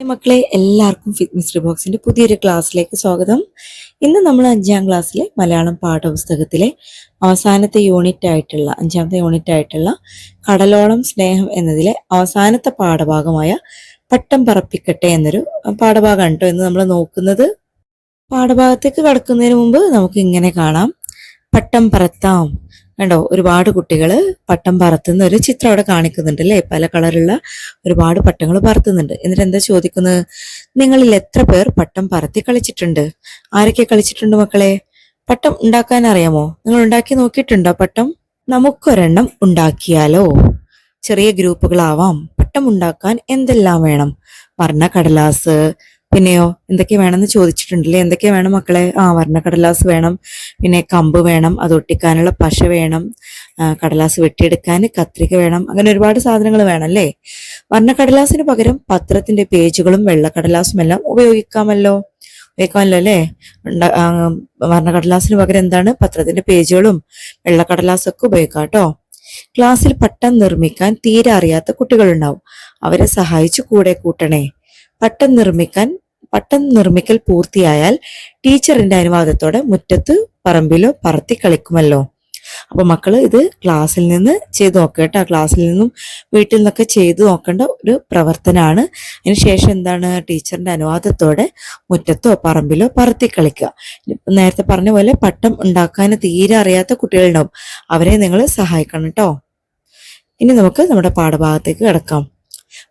മക്കളെ എല്ലാവർക്കും fit mystery ബോക്സിന്റെ പുതിയൊരു ക്ലാസ്സിലേക്ക് സ്വാഗതം. ഇന്ന് നമ്മൾ അഞ്ചാം ക്ലാസ്സിലെ മലയാളം പാഠപുസ്തകത്തിലെ അവസാനത്തെ യൂണിറ്റ് ആയിട്ടുള്ള അഞ്ചാമത്തെ യൂണിറ്റ് ആയിട്ടുള്ള കടലോളം സ്നേഹം എന്നതിലെ അവസാനത്തെ പാഠഭാഗമായ പട്ടം പറപ്പിക്കട്ടെ എന്നൊരു പാഠഭാഗമാണ് കേട്ടോ ഇന്ന് നമ്മൾ നോക്കുന്നത്. പാഠഭാഗത്തേക്ക് കടക്കുന്നതിന് മുമ്പ് നമുക്ക് ഇങ്ങനെ കാണാം. പട്ടം പറത്താം. കണ്ടോ ഒരുപാട് കുട്ടികൾ പട്ടം പറത്തുന്ന ഒരു ചിത്രം അവിടെ കാണിക്കുന്നുണ്ട് അല്ലേ? പല കളറുള്ള ഒരുപാട് പട്ടങ്ങൾ പറത്തുന്നുണ്ട്. എന്നിട്ട് എന്താ ചോദിക്കുന്നത് നിങ്ങളിൽ എത്ര പേർ പട്ടം പറത്തി കളിച്ചിട്ടുണ്ട്? ആരൊക്കെ കളിച്ചിട്ടുണ്ട് മക്കളെ? പട്ടം ഉണ്ടാക്കാൻ അറിയാമോ? നിങ്ങൾ ഉണ്ടാക്കി നോക്കിയിട്ടുണ്ടോ പട്ടം? നമുക്കൊരെണ്ണം ഉണ്ടാക്കിയാലോ? ചെറിയ ഗ്രൂപ്പുകളാവാം. പട്ടം ഉണ്ടാക്കാൻ എന്തെല്ലാം വേണം? വർണ കടലാസ് പിന്നെയോ എന്തൊക്കെ വേണമെന്ന് ചോദിച്ചിട്ടുണ്ടല്ലേ? എന്തൊക്കെ വേണം മക്കളെ? ആ വർണക്കടലാസ് വേണം. പിന്നെ കമ്പ് വേണം. അത് ഒട്ടിക്കാനുള്ള പശ വേണം. കടലാസ് വെട്ടിയെടുക്കാൻ കത്രിക വേണം. അങ്ങനെ ഒരുപാട് സാധനങ്ങൾ വേണം അല്ലേ വർണക്കടലാസിന് പകരം പത്രത്തിന്റെ പേജുകളും വെള്ളക്കടലാസും എല്ലാം ഉപയോഗിക്കാമല്ലോ. ഉപയോഗിക്കാമല്ലോ അല്ലേ? വർണക്കടലാസിന് പകരം എന്താണ്? പത്രത്തിന്റെ പേജുകളും വെള്ളക്കടലാസും ഒക്കെ ഉപയോഗിക്കാം കേട്ടോ. ക്ലാസ്സിൽ പട്ടം നിർമ്മിക്കാൻ തീരെ അറിയാത്ത കുട്ടികളുണ്ടാവും. അവരെ സഹായിച്ചു കൂടെ കൂട്ടണേ. പട്ടം നിർമ്മിക്കാൻ പട്ടം നിർമ്മിക്കൽ പൂർത്തിയായാൽ ടീച്ചറിന്റെ അനുവാദത്തോടെ മുറ്റത്ത് പറമ്പിലോ പറത്തി കളിക്കുമല്ലോ. അപ്പൊ മക്കൾ ഇത് ക്ലാസ്സിൽ നിന്ന് ചെയ്ത് നോക്കുക കേട്ടോ. ക്ലാസ്സിൽ നിന്നും വീട്ടിൽ നിന്നൊക്കെ ചെയ്തു നോക്കേണ്ട ഒരു പ്രവർത്തനമാണ് അതിനുശേഷം എന്താണ് ടീച്ചറിന്റെ അനുവാദത്തോടെ മുറ്റത്തോ പറമ്പിലോ പറത്തി കളിക്കുക. നേരത്തെ പറഞ്ഞ പോലെ പട്ടം ഉണ്ടാക്കാൻ തീരെ അറിയാത്ത കുട്ടികളുണ്ടാവും. അവരെ നിങ്ങൾ സഹായിക്കണം കേട്ടോ. ഇനി നമുക്ക് നമ്മുടെ പാഠഭാഗത്തേക്ക് കിടക്കാം.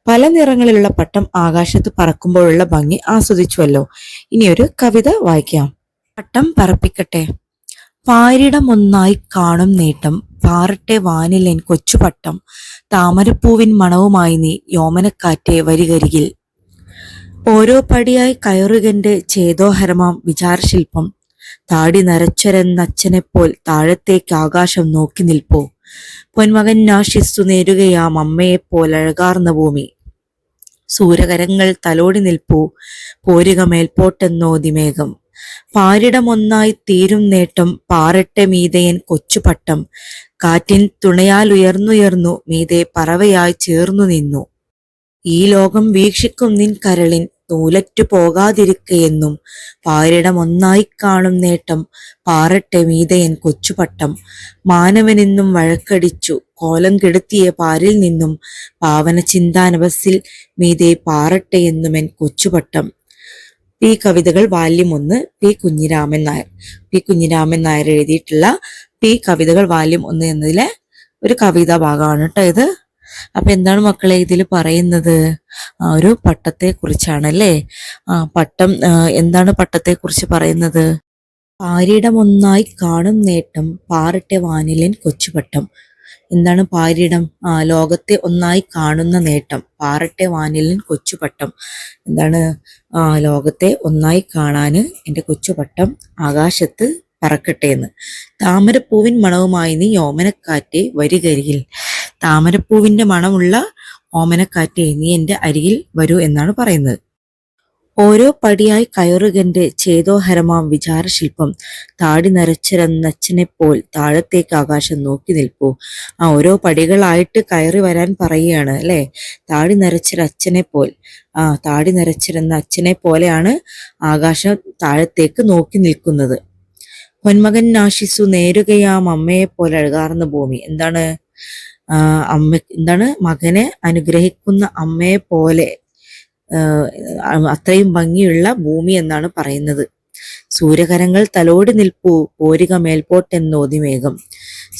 പല നിറങ്ങളിലുള്ള പട്ടം ആകാശത്ത് പറക്കുമ്പോഴുള്ള ഭംഗി ആസ്വദിച്ചുവല്ലോ. ഇനിയൊരു കവിത വായിക്കാം. പട്ടം പറപ്പിക്കട്ടെ. പാരിടമൊന്നായി കാണും നേട്ടം. പാറട്ടെ വാനിലെൻ കൊച്ചുപട്ടം താമരപ്പൂവിൻ മണവുമായി നീ യോമനക്കാറ്റെ വരികരികിൽ. ഓരോ പടിയായി കയറുകന്റെ ചേതോഹരമാം വിചാരശില്പം. താടി നരച്ചരെന്നച്ഛനെപ്പോൽ താഴത്തേക്ക് ആകാശം നോക്കി നിൽപ്പോ. പൊന്മകൻ നാശിസ്തു നേരുകയാം അമ്മയെപ്പോൽ അഴകാർന്ന ഭൂമി. സൂരകരങ്ങൾ തലോടി നിൽപ്പൂ. പോരുക മേൽപോട്ടെന്നോതി പാരിടമൊന്നായി തീരും നേട്ടം പാറട്ടെ മീതയൻ കൊച്ചുപട്ടം. കാറ്റിൻ തുണയാൽ ഉയർന്നുയർന്നു മീതെ പറവയായി ചേർന്നു നിന്നു. ഈ ലോകം വീക്ഷിക്കും നിൻ കരളിൻ നൂലറ്റു പോകാതിരിക്കയെന്നും പാരിടമൊന്നായി കാണും നേട്ടം പാറട്ടെ മീതയൻ കൊച്ചുപട്ടം. മാനവനെന്നും വഴക്കടിച്ചു കോലം കെടുത്തിയ പാരിൽ നിന്നും പാവന ചിന്താനവസിൽ മീതെ പാറട്ടെ എന്നുമെൻ കൊച്ചുപട്ടം. പി കവിതകൾ വാല്യം ഒന്ന് പി കുഞ്ഞിരാമൻ നായർ. പി കുഞ്ഞിരാമൻ നായർ എഴുതിയിട്ടുള്ള പി കവിതകൾ വാല്യം ഒന്ന് എന്നതിലെ ഒരു കവിതാ ഭാഗമാണ് കേട്ടോ ഇത്. അപ്പൊ എന്താണ് മക്കളെ ഇതിൽ പറയുന്നത്? ആ, ഒരു പട്ടത്തെ കുറിച്ചാണ് അല്ലേ ആ പട്ടം എന്താണ് പട്ടത്തെ കുറിച്ച് പറയുന്നത്? പാരിടമൊന്നായി കാണും നേട്ടം പാറട്ടെ വാനിലൻ കൊച്ചുപട്ടം. എന്താണ് പാരിടം? ആ ലോകത്തെ ഒന്നായി കാണുന്ന നേട്ടം. പാറട്ടെ വാനിലിൻ കൊച്ചുപട്ടം. എന്താണ്? ആ ലോകത്തെ ഒന്നായി കാണാന് എന്റെ കൊച്ചുപട്ടം ആകാശത്ത് പറക്കട്ടെ എന്ന് താമരപ്പൂവിൻ മണവുമായി നീ ഓമനക്കാറ്റെ വരികരിയിൽ താമരപ്പൂവിന്റെ മണമുള്ള ഓമനക്കാറ്റെ നീ എന്റെ അരിയിൽ വരൂ എന്നാണ് പറയുന്നത്. ഓരോ പടിയായി കയറുകന്റെ ഛേദോഹരമാം വിചാരശില്പം. താടി നരച്ചരന്നച്ഛനെപ്പോൽ താഴത്തേക്ക് ആകാശം നോക്കി നിൽപ്പൂ. ആ ഓരോ പടികളായിട്ട് കയറി വരാൻ പറയുകയാണ് അല്ലെ? താടി നരച്ചൊരു അച്ഛനെ പോൽ ആ താടി നരച്ചിരുന്ന അച്ഛനെ പോലെയാണ് ആകാശം താഴത്തേക്ക് നോക്കി നിൽക്കുന്നത്. പൊന്മകൻ നാശിസു നേരുകയാം അമ്മയെ പോലെ അഴുകാർന്ന ഭൂമി. എന്താണ്? ആ അമ്മ എന്താണ്? മകനെ അനുഗ്രഹിക്കുന്ന അമ്മയെ പോലെ അത്രയും ഭംഗിയുള്ള ഭൂമി എന്നാണ് പറയുന്നത്. സൂര്യകരങ്ങൾ തലോടി നിൽപ്പൂ പോരുക മേൽപോട്ടെന്നോതി മേഘം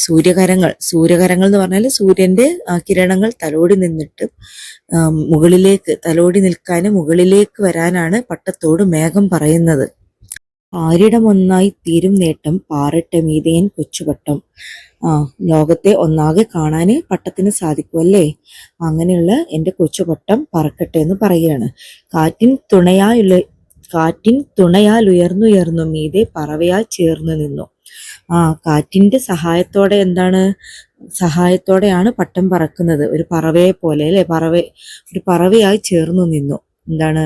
സൂര്യകരങ്ങൾ സൂര്യകരങ്ങൾ എന്ന് പറഞ്ഞാൽ സൂര്യന്റെ കിരണങ്ങൾ തലോടി നിന്നിട്ട് മുകളിലേക്ക് തലോടി നിൽക്കാൻ മുകളിലേക്ക് വരാനാണ് പട്ടത്തോട് മേഘം പറയുന്നത്. ആരിടമൊന്നായി തീരും നേട്ടം പാറട്ടെ മീതയൻ കൊച്ചുപട്ടം ആ ലോകത്തെ ഒന്നാകെ കാണാന് പട്ടത്തിന് സാധിക്കുമല്ലേ അങ്ങനെയുള്ള എന്റെ കൊച്ചുപട്ടം പറക്കട്ടെ എന്ന് പറയുകയാണ്. കാറ്റിൻ തുണയായുള്ള കാറ്റിൻ തുണയാൽ ഉയർന്നുയർന്നു മീതെ പറവയാൽ ചേർന്ന് നിന്നു. ആ കാറ്റിന്റെ സഹായത്തോടെ എന്താണ്? സഹായത്തോടെയാണ് പട്ടം പറക്കുന്നത്. ഒരു പറവയെ പോലെ അല്ലെ? പറവ ഒരു പറവയായി ചേർന്നു നിന്നു. എന്താണ്?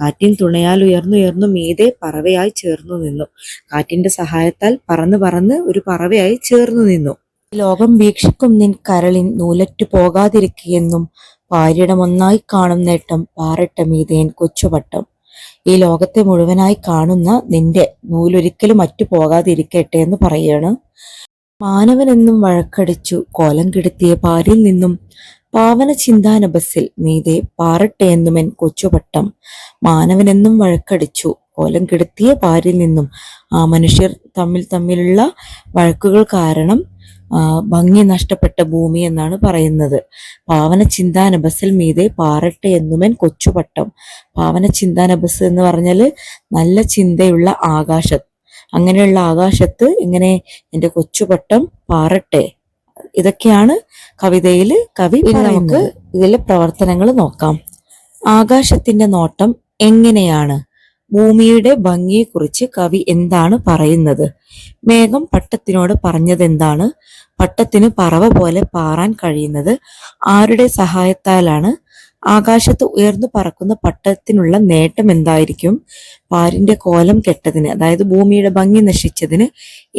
കാറ്റിൻ തുണയാൽ ഉയർന്നുയർന്നു മീതെ പറവയായി ചേർന്നു നിന്നു. കാറ്റിന്റെ സഹായത്താൽ പറന്ന് പറന്ന് ഒരു പറവയായി ചേർന്നു നിന്നു. ലോകം വീക്ഷിക്കും നിൻ കരളിൻ നൂലറ്റു പോകാതിരിക്കുകയെന്നും പാരിടം ഒന്നായി കാണും നേട്ടം പാറട്ട മീതേൻ കൊച്ചുപട്ടം ഈ ലോകത്തെ മുഴുവനായി കാണുന്ന നിന്റെ നൂലൊരിക്കലും മറ്റു പോകാതിരിക്കട്ടെ എന്ന് പറയാണ്. മാനവനെന്നും വഴക്കടിച്ചു കോലം കെടുത്തിയ പാരിൽ നിന്നും പാവന ചിന്താനബസിൽ മീതെ പാറട്ടെ എന്നുമെൻ കൊച്ചുപട്ടം മാനവനെന്നും വഴക്കടിച്ചു. കോലം കെടുത്തിയ പാരിൽ നിന്നും ആ മനുഷ്യർ തമ്മിൽ തമ്മിലുള്ള വഴക്കുകൾ കാരണം ഭംഗി നഷ്ടപ്പെട്ട ഭൂമി എന്നാണ് പറയുന്നത്. പാവന ചിന്താനബസിൽ മീതെ പാറട്ടെ എന്നുമെൻ കൊച്ചുപട്ടം. പാവന ചിന്താനബസ് എന്ന് പറഞ്ഞാൽ നല്ല ചിന്തയുള്ള ആകാശം. അങ്ങനെയുള്ള ആകാശത്ത് ഇങ്ങനെ എന്റെ കൊച്ചുപട്ടം പാറട്ടെ. ഇതൊക്കെയാണ് കവിതയിൽ കവി നമുക്ക് ഇതിലെ പ്രവർത്തനങ്ങൾ നോക്കാം. ആകാശത്തിന്റെ നോട്ടം എങ്ങനെയാണ്? ഭൂമിയുടെ ഭംഗിയെക്കുറിച്ച് കവി എന്താണ് പറയുന്നത്? മേഘം പട്ടത്തിനോട് പറഞ്ഞതെന്താണ്? പട്ടത്തിന് പറവ പോലെ പാറാൻ കഴിയുന്നത് ആരുടെ സഹായത്താലാണ്? ആകാശത്ത് ഉയർന്നു പറക്കുന്ന പട്ടത്തിനുള്ള നേട്ടം എന്തായിരിക്കും? പാരിന്റെ കോലം കെട്ടതിന് അതായത് ഭൂമിയുടെ ഭംഗി നശിച്ചതിന്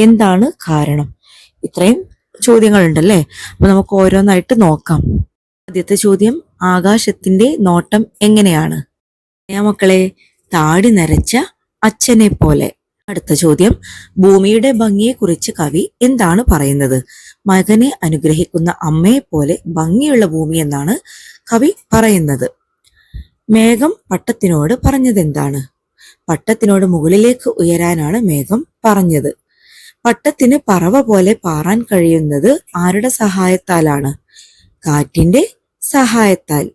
എന്താണ് കാരണം? ഇത്രയും ചോദ്യങ്ങളുണ്ടല്ലേ? അപ്പൊ നമുക്ക് ഓരോന്നായിട്ട് നോക്കാം. ആദ്യത്തെ ചോദ്യം ആകാശത്തിന്റെ നോട്ടം എങ്ങനെയാണ്? മക്കളെ താടി നരച്ച അച്ഛനെ പോലെ. അടുത്ത ചോദ്യം ഭൂമിയുടെ ഭംഗിയെക്കുറിച്ച് കവി എന്താണ് പറയുന്നത്? മകനെ അനുഗ്രഹിക്കുന്ന അമ്മയെ പോലെ ഭംഗിയുള്ള ഭൂമി എന്നാണ് കവി പറയുന്നത്. മേഘം പട്ടത്തിനോട് പറഞ്ഞത് എന്താണ് പട്ടത്തിനോട് മുകളിലേക്ക് ഉയരാനാണ് മേഘം പറഞ്ഞത്. പട്ടത്തിന് പറവ പോലെ പാറാൻ കഴിയുന്നത് ആരുടെ സഹായത്താലാണ്? കാറ്റിന്റെ സഹായത്താൽ.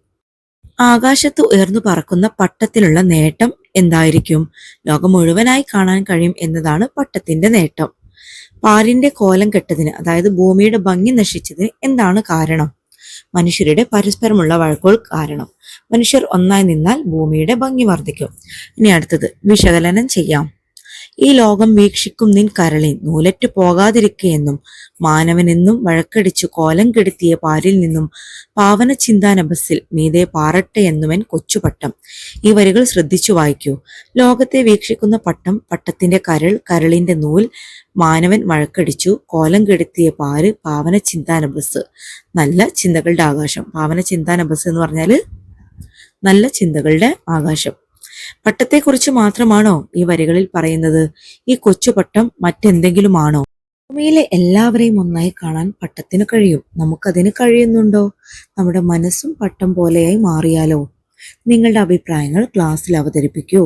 ആകാശത്ത് ഉയർന്നു പറക്കുന്ന പട്ടത്തിലുള്ള നേട്ടം എന്തായിരിക്കും? ലോകം മുഴുവനായി കാണാൻ കഴിയും എന്നതാണ് പട്ടത്തിന്റെ നേട്ടം. പാലിന്റെ കോലം കെട്ടതിന് അതായത് ഭൂമിയുടെ ഭംഗി നശിച്ചതിന് എന്താണ് കാരണം? മനുഷ്യരുടെ പരസ്പരമുള്ള വഴക്കുകൾ കാരണം. മനുഷ്യർ ഒന്നായി നിന്നാൽ ഭൂമിയുടെ ഭംഗി വർദ്ധിക്കും. ഇനി അടുത്തത് വിശകലനം ചെയ്യാം. ഈ ലോകം വീക്ഷിക്കും നിൻ കരളിൻ നൂലറ്റു പോകാതിരിക്കെന്നും മാനവനെന്നും വഴക്കടിച്ചു കോലം കെടുത്തിയ പാലിൽ നിന്നും പാവന ചിന്താനബസിൽ മീതെ പാറട്ടെ എന്നുവൻ കൊച്ചുപട്ടം. ഈ വരികൾ ശ്രദ്ധിച്ചു വായിക്കൂ. ലോകത്തെ വീക്ഷിക്കുന്ന പട്ടം പട്ടത്തിന്റെ കരൾ കരളിന്റെ നൂൽ മാനവൻ വഴക്കടിച്ചു കോലം കെടുത്തിയ പാൽ പാവന ചിന്താനബസ് നല്ല ചിന്തകളുടെ ആകാശം. പാവന ചിന്താനബസ് എന്ന് പറഞ്ഞാൽ നല്ല ചിന്തകളുടെ ആകാശം. പട്ടത്തെക്കുറിച്ച് മാത്രമാണോ ഈ വരികളിൽ പറയുന്നത്? ഈ കൊച്ചുപട്ടം മറ്റെന്തെങ്കിലുമാണോ? ഭൂമിയിലെ എല്ലാവരെയും ഒന്നായി കാണാൻ പട്ടത്തിന് കഴിയും. നമുക്കതിന് കഴിയുന്നുണ്ടോ? നമ്മുടെ മനസ്സും പട്ടം പോലെയായി മാറിയാലോ? നിങ്ങളുടെ അഭിപ്രായങ്ങൾ ക്ലാസ്സിൽ അവതരിപ്പിക്കൂ.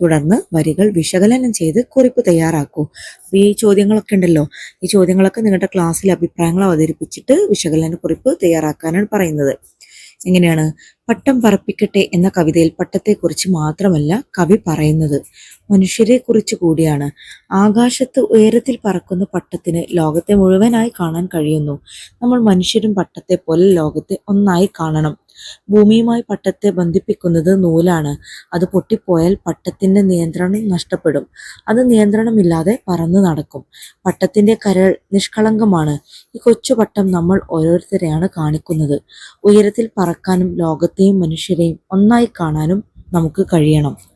തുടർന്ന് വരികൾ വിശകലനം ചെയ്ത് കുറിപ്പ് തയ്യാറാക്കൂ. അപ്പൊ ഈ ചോദ്യങ്ങളൊക്കെ ഉണ്ടല്ലോ. ഈ ചോദ്യങ്ങളൊക്കെ നിങ്ങളുടെ ക്ലാസ്സിൽ അഭിപ്രായങ്ങൾ അവതരിപ്പിച്ചിട്ട് വിശകലന കുറിപ്പ് തയ്യാറാക്കാനാണ് പറയുന്നത്. എങ്ങനെയാണ്? പട്ടം പറപ്പിക്കട്ടെ എന്ന കവിതയിൽ പട്ടത്തെക്കുറിച്ച് മാത്രമല്ല കവി പറയുന്നത്. മനുഷ്യരെ കുറിച്ച് കൂടിയാണ്. ആകാശത്ത് ഉയരത്തിൽ പറക്കുന്ന പട്ടത്തിന് ലോകത്തെ മുഴുവനായി കാണാൻ കഴിയുന്നു. നമ്മൾ മനുഷ്യരും പട്ടത്തെ പോലെ ലോകത്തെ ഒന്നായി കാണണം. ഭൂമിയുമായി പട്ടത്തെ ബന്ധിപ്പിക്കുന്നത് നൂലാണ്. അത് പൊട്ടിപ്പോയാൽ പട്ടത്തിന്റെ നിയന്ത്രണം നഷ്ടപ്പെടും. അത് നിയന്ത്രണമില്ലാതെ പറന്നു നടക്കും. പട്ടത്തിന്റെ കരൾ നിഷ്കളങ്കമാണ്. ഈ കൊച്ചു പട്ടം നമ്മൾ ഓരോരുത്തരെയാണ് കാണിക്കുന്നത്. ഉയരത്തിൽ പറക്കാനും ലോകത്തെയും മനുഷ്യരെയും ഒന്നായി കാണാനും നമുക്ക് കഴിയണം.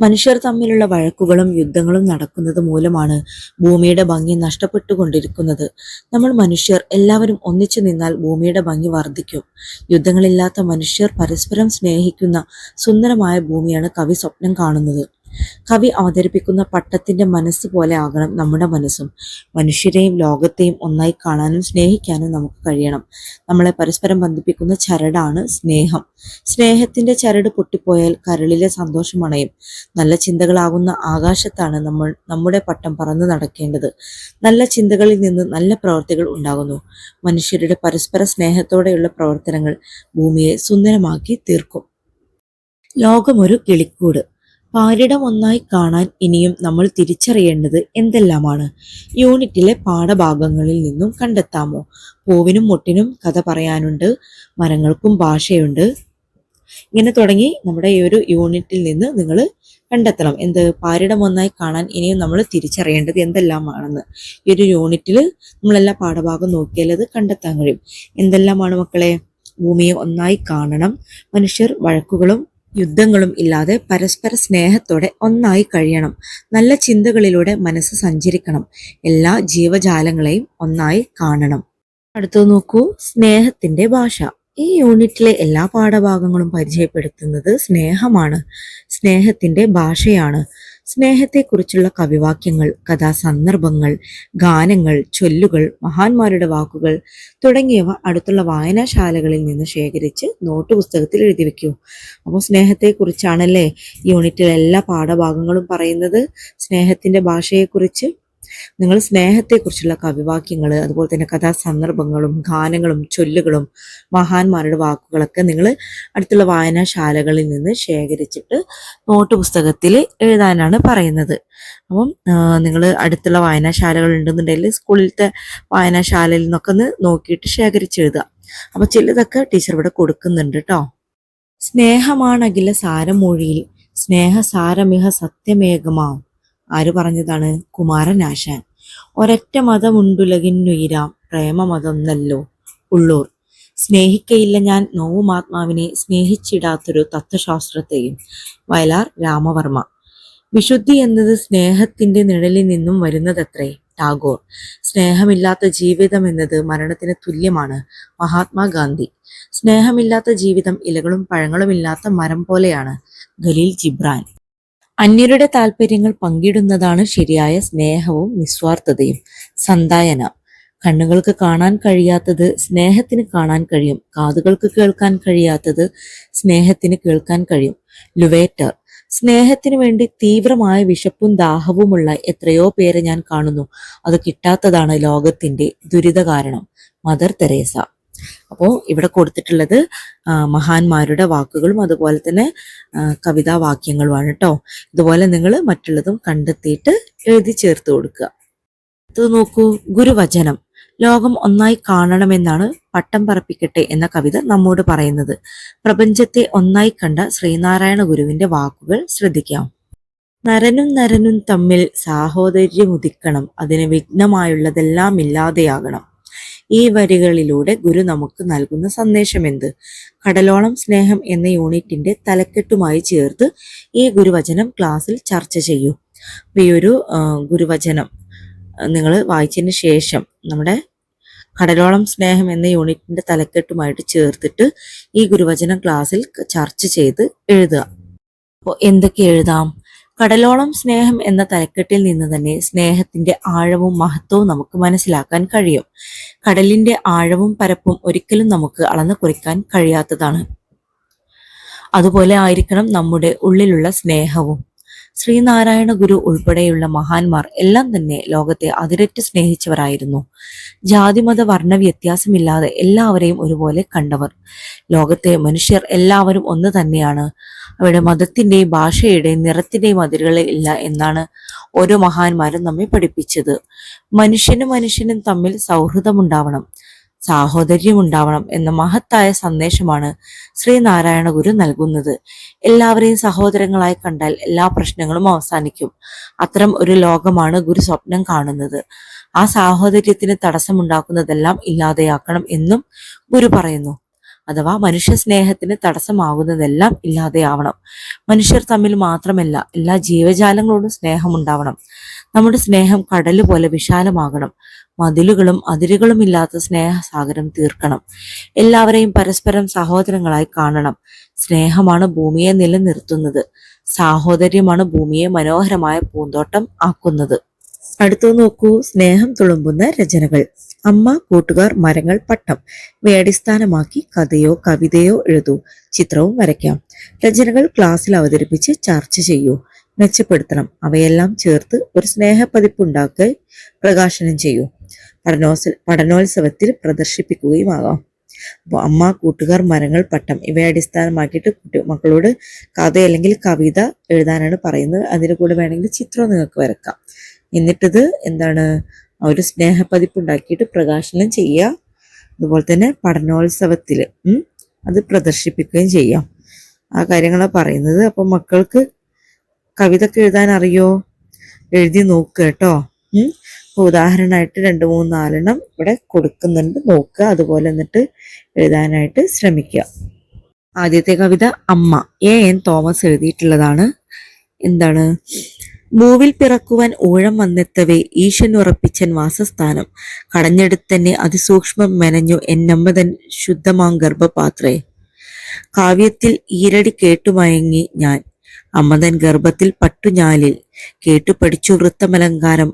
മനുഷ്യർ തമ്മിലുള്ള വഴക്കുകളും യുദ്ധങ്ങളും നടക്കുന്നത് മൂലമാണ് ഭൂമിയുടെ ഭംഗി നഷ്ടപ്പെട്ടുകൊണ്ടിരിക്കുന്നത്. നമ്മൾ മനുഷ്യർ എല്ലാവരും ഒന്നിച്ചു നിന്നാൽ ഭൂമിയുടെ ഭംഗി വർദ്ധിക്കും. യുദ്ധങ്ങളില്ലാത്ത മനുഷ്യർ പരസ്പരം സ്നേഹിക്കുന്ന സുന്ദരമായ ഭൂമിയാണ് കവി സ്വപ്നം കാണുന്നത്. കവി അവതരിപ്പിക്കുന്ന പട്ടത്തിന്റെ മനസ്സ് പോലെ ആകണം നമ്മുടെ മനസ്സും. മനുഷ്യരെയും ലോകത്തെയും ഒന്നായി കാണാനും സ്നേഹിക്കാനും നമുക്ക് കഴിയണം. നമ്മളെ പരസ്പരം ബന്ധിപ്പിക്കുന്ന ചരടാണ് സ്നേഹം. സ്നേഹത്തിന്റെ ചരട് പൊട്ടിപ്പോയാൽ കരളിലെ സന്തോഷം അണയും. നല്ല ചിന്തകളാകുന്ന ആകാശത്താണ് നമ്മൾ നമ്മുടെ പട്ടം പറന്നു നടക്കേണ്ടത്. നല്ല ചിന്തകളിൽ നിന്ന് നല്ല പ്രവർത്തികൾ ഉണ്ടാകുന്നു. മനുഷ്യരുടെ പരസ്പര സ്നേഹത്തോടെയുള്ള പ്രവർത്തനങ്ങൾ ഭൂമിയെ സുന്ദരമാക്കി തീർക്കും. ലോകമൊരു കിളിക്കൂട്. പാരിടം ഒന്നായി കാണാൻ ഇനിയും നമ്മൾ തിരിച്ചറിയേണ്ടത് എന്തെല്ലാമാണ്? യൂണിറ്റിലെ പാഠഭാഗങ്ങളിൽ നിന്നും കണ്ടെത്താമോ? പൂവിനും മുട്ടിനും കഥ പറയാനുണ്ട് മരങ്ങൾക്കും ഭാഷയുണ്ട്. ഇങ്ങനെ തുടങ്ങി നമ്മുടെ ഈ ഒരു യൂണിറ്റിൽ നിന്ന് നിങ്ങൾ കണ്ടെത്തണം. എന്ത്? പാരിടം ഒന്നായി കാണാൻ ഇനിയും നമ്മൾ തിരിച്ചറിയേണ്ടത് എന്തെല്ലാമാണെന്ന്. ഈ ഒരു യൂണിറ്റിൽ നമ്മളെല്ലാ പാഠഭാഗം നോക്കിയാൽ അത് കണ്ടെത്താൻ കഴിയും. എന്തെല്ലാമാണ് മക്കളെ? ഭൂമിയെ ഒന്നായി കാണണം. മനുഷ്യർ വഴക്കുകളും യുദ്ധങ്ങളും ഇല്ലാതെ പരസ്പര സ്നേഹത്തോടെ ഒന്നായി കഴിയണം. നല്ല ചിന്തകളിലൂടെ മനസ്സ് സഞ്ചരിക്കണം. എല്ലാ ജീവജാലങ്ങളെയും ഒന്നായി കാണണം. അടുത്തത് നോക്കൂ. സ്നേഹത്തിന്റെ ഭാഷ. ഈ യൂണിറ്റിലെ എല്ലാ പാഠഭാഗങ്ങളും പരിചയപ്പെടുത്തുന്നത് സ്നേഹമാണ്. സ്നേഹത്തിന്റെ ഭാഷയാണ്. സ്നേഹത്തെക്കുറിച്ചുള്ള കവിവാക്യങ്ങൾ കഥാസന്ദർഭങ്ങൾ ഗാനങ്ങൾ ചൊല്ലുകൾ മഹാന്മാരുടെ വാക്കുകൾ തുടങ്ങിയവ അടുത്തുള്ള വായനാശാലകളിൽ നിന്ന് ശേഖരിച്ച് നോട്ട് പുസ്തകത്തിൽ എഴുതി വയ്ക്കൂ അപ്പോൾ സ്നേഹത്തെക്കുറിച്ചാണല്ലേ യൂണിറ്റിലെ എല്ലാ പാഠഭാഗങ്ങളും പറയുന്നത്? സ്നേഹത്തിന്റെ ഭാഷയെക്കുറിച്ച് നിങ്ങൾ സ്നേഹത്തെക്കുറിച്ചുള്ള കവിവാക്യങ്ങൾ അതുപോലെ തന്നെ കഥാസന്ദർഭങ്ങളും ഗാനങ്ങളും ചൊല്ലുകളും മഹാന്മാരുടെ വാക്കുകളൊക്കെ നിങ്ങൾ അടുത്തുള്ള വായനാശാലകളിൽ നിന്ന് ശേഖരിച്ചിട്ട് നോട്ട് പുസ്തകത്തിൽ എഴുതാനാണ് പറയുന്നത്. അപ്പം നിങ്ങൾ അടുത്തുള്ള വായനാശാലകൾ ഉണ്ടെന്നുണ്ടെങ്കിൽ സ്കൂളിലത്തെ വായനാശാലയിൽ നിന്നൊക്കെ ഒന്ന് നോക്കിയിട്ട് ശേഖരിച്ചെഴുതുക അപ്പോൾ ചിലതൊക്കെ ടീച്ചർ ഇവിടെ കൊടുക്കുന്നുണ്ട് കേട്ടോ. സ്നേഹമാണകില സാരമൊഴിയിൽ സ്നേഹസാരമിഹ സത്യമേകമാം. ആര് പറഞ്ഞതാണ്? കുമാരനാശാൻ. ഒരൊറ്റ മതമുണ്ടുലകിന്നുയിരാം പ്രേമമതൊന്നല്ലോ ഉള്ളൂർ. സ്നേഹിക്കയില്ല ഞാൻ നോവുമാത്മാവിനെ സ്നേഹിച്ചിടാത്തൊരു തത്വശാസ്ത്രത്തെയും. വയലാർ രാമവർമ്മ. വിശുദ്ധി എന്നത് സ്നേഹത്തിന്റെ നിഴലിൽ നിന്നും വരുന്നതത്രേ ടാഗോർ. സ്നേഹമില്ലാത്ത ജീവിതം എന്നത് മരണത്തിന് തുല്യമാണ് മഹാത്മാഗാന്ധി. സ്നേഹമില്ലാത്ത ജീവിതം ഇലകളും പഴങ്ങളും ഇല്ലാത്ത മരം പോലെയാണ് ഖലീൽ ജിബ്രാൻ. അന്യരുടെ താല്പര്യങ്ങൾ പങ്കിടുന്നതാണ് ശരിയായ സ്നേഹവും നിസ്വാർത്ഥതയും. സന്തായന. കണ്ണുകൾക്ക് കാണാൻ കഴിയാത്തത് സ്നേഹത്തിന് കാണാൻ കഴിയും. കാതുകൾക്ക് കേൾക്കാൻ കഴിയാത്തത് സ്നേഹത്തിന് കേൾക്കാൻ കഴിയും. ലുവേറ്റർ. സ്നേഹത്തിന് വേണ്ടി തീവ്രമായ വിശപ്പും ദാഹവുമുള്ള എത്രയോ പേരെ ഞാൻ കാണുന്നു. അത് കിട്ടാത്തതാണ് ലോകത്തിന്റെ ദുരിത കാരണം മദർ തെരേസ. അപ്പോൾ ഇവിടെ കൊടുത്തിട്ടുള്ളത് മഹാന്മാരുടെ വാക്കുകളും അതുപോലെ തന്നെ കവിതാവാക്യങ്ങളുമാണ് കവിതാ വാക്യങ്ങളുമാണ് കേട്ടോ ഇതുപോലെ നിങ്ങൾ മറ്റുള്ളതും കണ്ടെത്തിയിട്ട് എഴുതി ചേർത്ത് കൊടുക്കുക. ഇത് നോക്കൂ ഗുരുവചനം. ലോകം ഒന്നായി കാണണമെന്നാണ് പട്ടം പറപ്പിക്കട്ടെ എന്ന കവിത നമ്മോട് പറയുന്നത്. പ്രപഞ്ചത്തെ ഒന്നായി കണ്ട ശ്രീനാരായണ ഗുരുവിന്റെ വാക്കുകൾ ശ്രദ്ധിക്കാം. നരനും നരനും തമ്മിൽ സാഹോദര്യം ഉദിക്കണം അതിന് വിഘ്നമായുള്ളതെല്ലാം ഇല്ലാതെയാകണം ഈ വരികളിലൂടെ ഗുരു നമുക്ക് നൽകുന്ന സന്ദേശം എന്ത്? കടലോളം സ്നേഹം എന്ന യൂണിറ്റിന്റെ തലക്കെട്ടുമായി ചേർത്ത് ഈ ഗുരുവചനം ക്ലാസ്സിൽ ചർച്ച ചെയ്യൂ. അപ്പൊ ഈ ഒരു ഗുരുവചനം നിങ്ങൾ വായിച്ചതിന് ശേഷം നമ്മുടെ കടലോളം സ്നേഹം എന്ന യൂണിറ്റിന്റെ തലക്കെട്ടുമായിട്ട് ചേർത്തിട്ട് ഈ ഗുരുവചനം ക്ലാസ്സിൽ ചർച്ച ചെയ്ത് എഴുതുക. അപ്പോൾ എന്തൊക്കെ എഴുതാം? കടലോളം സ്നേഹം എന്ന തലക്കെട്ടിൽ നിന്ന് തന്നെ സ്നേഹത്തിന്റെ ആഴവും മഹത്വവും നമുക്ക് മനസ്സിലാക്കാൻ കഴിയും. കടലിന്റെ ആഴവും പരപ്പും ഒരിക്കലും നമുക്ക് അളന്നു കുറിക്കാൻ കഴിയാത്തതാണ്. അതുപോലെ ആയിരിക്കണം നമ്മുടെ ഉള്ളിലുള്ള സ്നേഹവും. ശ്രീനാരായണ ഗുരു ഉൾപ്പെടെയുള്ള മഹാന്മാർ എല്ലാം തന്നെ ലോകത്തെ അതിരറ്റ് സ്നേഹിച്ചവരായിരുന്നു. ജാതിമത വർണ വ്യത്യാസമില്ലാതെ എല്ലാവരെയും ഒരുപോലെ കണ്ടവർ. ലോകത്തെ മനുഷ്യർ എല്ലാവരും ഒന്ന് തന്നെയാണ്. അവരുടെ മതത്തിന്റെയും ഭാഷയുടെയും നിറത്തിന്റെയും അതിരുകളെ ഇല്ല എന്നാണ് ഓരോ മഹാന്മാരും നമ്മെ പഠിപ്പിച്ചത്. മനുഷ്യനും മനുഷ്യനും തമ്മിൽ സൗഹൃദമുണ്ടാവണം സാഹോദര്യമുണ്ടാവണം എന്ന മഹത്തായ സന്ദേശമാണ് ശ്രീനാരായണ ഗുരു നൽകുന്നത്. എല്ലാവരെയും സഹോദരങ്ങളായി കണ്ടാൽ എല്ലാ പ്രശ്നങ്ങളും അവസാനിക്കും. അത്തരം ഒരു ലോകമാണ് ഗുരു സ്വപ്നം കാണുന്നത്. ആ സാഹോദര്യത്തിന് തടസ്സമുണ്ടാക്കുന്നതെല്ലാം ഇല്ലാതെയാക്കണം എന്നും ഗുരു പറയുന്നു. അഥവാ മനുഷ്യ സ്നേഹത്തിന് തടസ്സമാകുന്നതെല്ലാം ഇല്ലാതെയാവണം. മനുഷ്യർ തമ്മിൽ മാത്രമല്ല എല്ലാ ജീവജാലങ്ങളോടും സ്നേഹമുണ്ടാവണം. നമ്മുടെ സ്നേഹം കടൽ പോലെ വിശാലമാകണം. മതിലുകളും അതിരുകളും ഇല്ലാത്ത സ്നേഹസാഗരം തീർക്കണം. എല്ലാവരെയും പരസ്പരം സഹോദരങ്ങളായി കാണണം. സ്നേഹമാണ് ഭൂമിയെ നിലനിർത്തുന്നത്. സാഹോദര്യമാണ് ഭൂമിയെ മനോഹരമായ പൂന്തോട്ടം ആക്കുന്നത്. അടുത്തു നോക്കൂ സ്നേഹം തുളുമ്പുന്ന രചനകൾ. അമ്മ കൂട്ടുകാർ മരങ്ങൾ പട്ടം. അടിസ്ഥാനമാക്കി കഥയോ കവിതയോ എഴുതൂ. ചിത്രവും വരയ്ക്കാം. രചനകൾ ക്ലാസ്സിൽ അവതരിപ്പിച്ച് ചർച്ച ചെയ്യൂ. മെച്ചപ്പെടുത്തണം. അവയെല്ലാം ചേർത്ത് ഒരു സ്നേഹപ്പതിപ്പുണ്ടാക്കി പ്രകാശനം ചെയ്യൂ. പഠനോത്സ പഠനോത്സവത്തിൽ പ്രദർശിപ്പിക്കുകയും ആകാം. അപ്പോൾ അമ്മ കൂട്ടുകാർ മരങ്ങൾ പട്ടം ഇവയെ അടിസ്ഥാനമാക്കിയിട്ട് കുട്ടി മക്കളോട് കഥ അല്ലെങ്കിൽ കവിത എഴുതാനാണ് പറയുന്നത്. അതിന് കൂടെ വേണമെങ്കിൽ ചിത്രം നിങ്ങൾക്ക് വരക്കാം. എന്നിട്ടിത് എന്താണ് ഒരു സ്നേഹപ്പതിപ്പ് ഉണ്ടാക്കിയിട്ട് പ്രകാശനം ചെയ്യുക. അതുപോലെ തന്നെ പഠനോത്സവത്തിൽ അത് പ്രദർശിപ്പിക്കുകയും ചെയ്യാം. ആ കാര്യങ്ങളാണ് പറയുന്നത്. അപ്പം മക്കൾക്ക് കവിത എഴുതാൻ അറിയോ? എഴുതി നോക്ക് കേട്ടോ. ഉദാഹരണമായിട്ട് രണ്ട് മൂന്ന് നാലെണ്ണം ഇവിടെ കൊടുക്കുന്നുണ്ട്. നോക്കുക. അതുപോലെ എന്നിട്ട് എഴുതാനായിട്ട് ശ്രമിക്കുക. ആദ്യത്തെ കവിത അമ്മ. എ. എൻ. തോമസ് എഴുതിയിട്ടുള്ളതാണ്. എന്താണ്? ഭൂവിൽ പിറക്കുവാൻ ഊഴം വന്നെത്തവേ ഈശൻ ഉറപ്പിച്ചൻ വാസസ്ഥാനം. കടഞ്ഞെടുത്തന്നെ അതിസൂക്ഷ്മം മെനഞ്ഞു എന്നമ്മതൻ ശുദ്ധമാം ഗർഭപാത്രേ. കാവ്യത്തിൽ ഈരടി കേട്ടുമയങ്ങി ഞാൻ. അമ്മതൻ ഗർഭത്തിൽ പട്ടുഞ്ഞാലിൽ കേട്ടു പഠിച്ചു വൃത്തമലങ്കാരം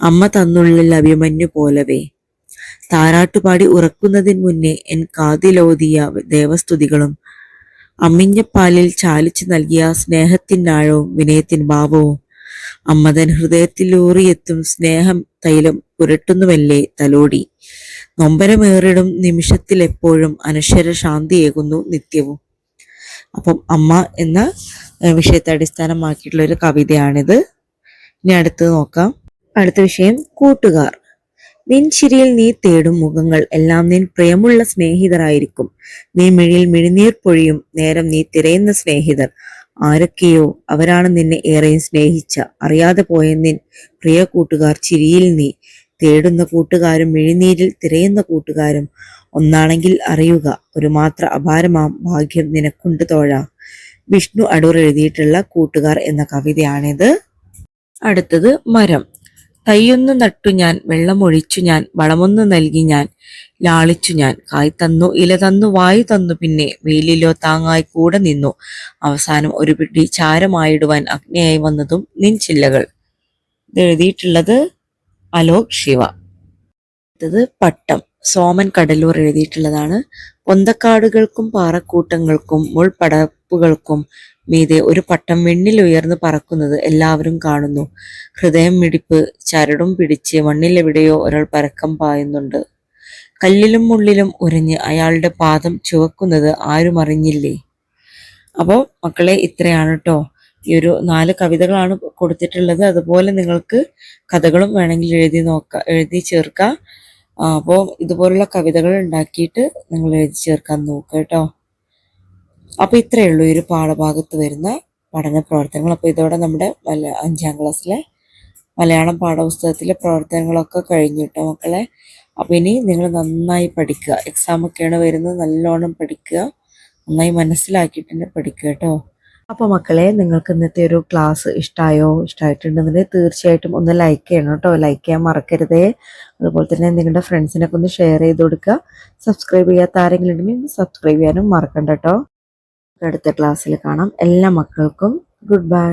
അമ്മ തന്നുള്ളിൽ അഭിമന്യു പോലവേ. താരാട്ടുപാടി ഉറക്കുന്നതിന് മുന്നേ എൻ കാതിലോതിയ ദേവസ്തുതികളും അമ്മിഞ്ഞപ്പാലിൽ ചാലിച്ചു നൽകിയ സ്നേഹത്തിനാഴവും വിനയത്തിൻ ഭാവവും അമ്മതൻ ഹൃദയത്തിലൂറിയെത്തും സ്നേഹം തൈലം പുരട്ടുന്നുവല്ലേ തലോടി. നൊമ്പരമേറിടും നിമിഷത്തിൽ എപ്പോഴും അനശ്വര ശാന്തിയേകുന്നു നിത്യവും. അപ്പം അമ്മ എന്ന വിഷയത്തെ അടിസ്ഥാനമാക്കിയിട്ടുള്ള ഒരു കവിതയാണിത്. ഇനി അടുത്തത് നോക്കാം. അടുത്ത വിഷയം കൂട്ടുകാർ. നിൻചിരിയിൽ നീ തേടും മുഖങ്ങൾ എല്ലാം നിൻ പ്രിയമുള്ള സ്നേഹിതരായിരിക്കും. നീ മിഴിയിൽ മിഴിനീർ പൊഴിയും നേരം നീ തിരയുന്ന സ്നേഹിതർ. ആരൊക്കെയോ അവരാണ് നിന്നെ ഏറെയും സ്നേഹിച്ച. അറിയാതെ പോയ നിൻ പ്രിയ കൂട്ടുകാർ ചിരിയിൽ നീ. തേടുന്ന കൂട്ടുകാരും മിഴിനീരിൽ തിരയുന്ന കൂട്ടുകാരും ഒന്നാണെങ്കിൽ അറിയുക ഒരു മാത്ര അപാരമാം ഭാഗ്യം നിനക്കുണ്ട് തോഴ. വിഷ്ണു അടൂർ എഴുതിയിട്ടുള്ള കൂട്ടുകാർ എന്ന കവിതയാണിത്. അടുത്തത് മരം. തയ്യൊന്നു നട്ടു ഞാൻ വെള്ളമൊഴിച്ചു ഞാൻ വളമൊന്നു നൽകി ഞാൻ ലാളിച്ചു ഞാൻ കായ് തന്നു ഇല തന്നു വായു തന്നു പിന്നെ വെയിലിലോ താങ്ങായി കൂടെ നിന്നു. അവസാനം ഒരു പിടി ചാരമായിടുവാൻ അഗ്നിയായി വന്നതും നിൻ ചില്ലകൾ. ഇത് എഴുതിയിട്ടുള്ളത് അലോക് ശിവ. അടുത്തത് പട്ടം. സോമൻ കടലൂർ എഴുതിയിട്ടുള്ളതാണ്. പൊന്തക്കാടുകൾക്കും പാറക്കൂട്ടങ്ങൾക്കും മുൾപടപ്പുകൾക്കും മീതെ ഒരു പട്ടം വെണ്ണിൽ ഉയർന്നു പറക്കുന്നത് എല്ലാവരും കാണുന്നു. ഹൃദയം മിടിപ്പ് ചരടും പിടിച്ച് മണ്ണിലെവിടെയോ ഒരാൾ പരക്കം പായുന്നുണ്ട്. കല്ലിലും മുള്ളിലും ഉരഞ്ഞ് അയാളുടെ പാദം ചുവക്കുന്നത് ആരും അറിഞ്ഞില്ലേ? അപ്പോൾ മക്കളെ ഇത്രയാണ് കേട്ടോ ഈ ഒരു നാല് കവിതകളാണ് കൊടുത്തിട്ടുള്ളത്. അതുപോലെ നിങ്ങൾക്ക് കഥകളും വേണമെങ്കിൽ എഴുതി നോക്കാം എഴുതി ചേർക്കാം. അപ്പോൾ ഇതുപോലുള്ള കവിതകൾ ഉണ്ടാക്കിയിട്ട് നിങ്ങൾ എഴുതി ചേർക്കാൻ നോക്കുക കേട്ടോ. അപ്പോൾ ഇത്രയേ ഉള്ളൂ ഈ ഒരു പാഠഭാഗത്ത് വരുന്ന പഠന പ്രവർത്തനങ്ങൾ. അപ്പോൾ ഇതോടെ നമ്മുടെ മല അഞ്ചാം ക്ലാസ്സിലെ മലയാളം പാഠപുസ്തകത്തിലെ പ്രവർത്തനങ്ങളൊക്കെ കഴിഞ്ഞു കേട്ടോ മക്കളെ. അപ്പോൾ ഇനി നിങ്ങൾ നന്നായി പഠിക്കുക. എക്സാം ഒക്കെയാണ് വരുന്നത് നല്ലോണം പഠിക്കുക. നന്നായി മനസ്സിലാക്കിയിട്ട് തന്നെ പഠിക്കുക കേട്ടോ. അപ്പോൾ മക്കളെ നിങ്ങൾക്ക് ഇന്നത്തെ ഒരു ക്ലാസ് ഇഷ്ടമായോ ഇഷ്ടമായിട്ടുണ്ടെങ്കിൽ തീർച്ചയായിട്ടും ഒന്ന് ലൈക്ക് ചെയ്യണം കേട്ടോ. ലൈക്ക് ചെയ്യാൻ മറക്കരുതേ. അതുപോലെ തന്നെ നിങ്ങളുടെ ഫ്രണ്ട്സിനൊക്കെ ഒന്ന് ഷെയർ ചെയ്ത് കൊടുക്കുക. സബ്സ്ക്രൈബ് ചെയ്യാത്ത ആരെങ്കിലും ഉണ്ടെങ്കിൽ സബ്സ്ക്രൈബ് ചെയ്യാനും മറക്കണ്ട കേട്ടോ. അടുത്ത ക്ലാസ്സിൽ കാണാം. എല്ലാ മക്കൾക്കും ഗുഡ് ബൈ